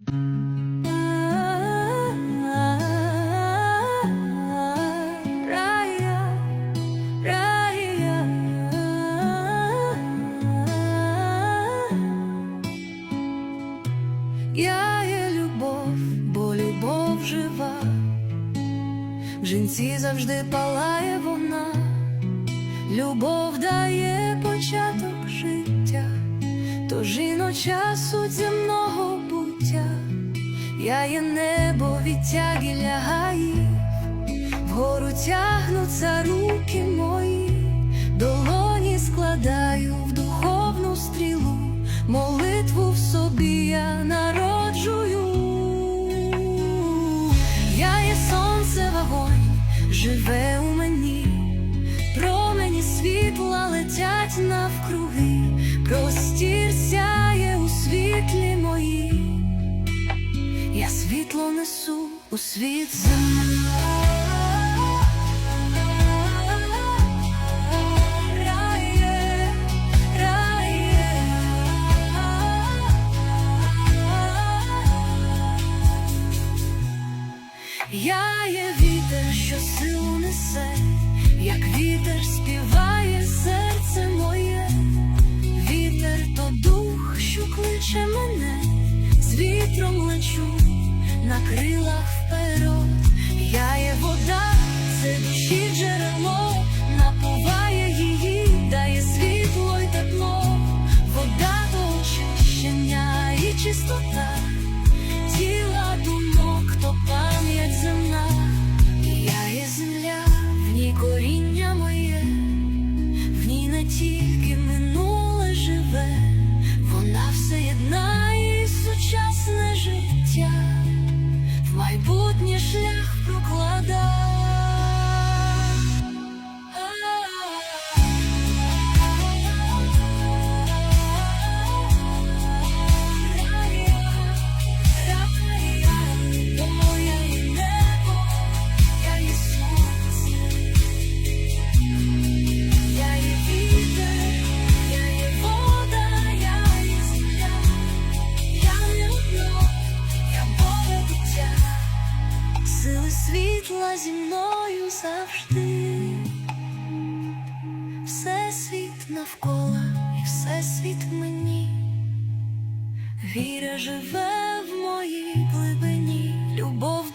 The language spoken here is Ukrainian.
Я є любов, бо любов жива. В жінці завжди палає вона, любов дає початок життя, то жіноча суть буття. Я є небо відтяги лягаїв, вгору тягнуться руки мої, долоні складаю в духовну стрілу, молитву в собі я народжую. Я є сонце вогонь, живе у мені, світло несу у світ землі. Я є вітер, що силу несе, як вітер співає серце моє, вітер то дух, що кличе мене, з вітром лечу Сили світла зі мною завжди, все світ навколо і все світ мені. Віра живе в моїй глибині, любов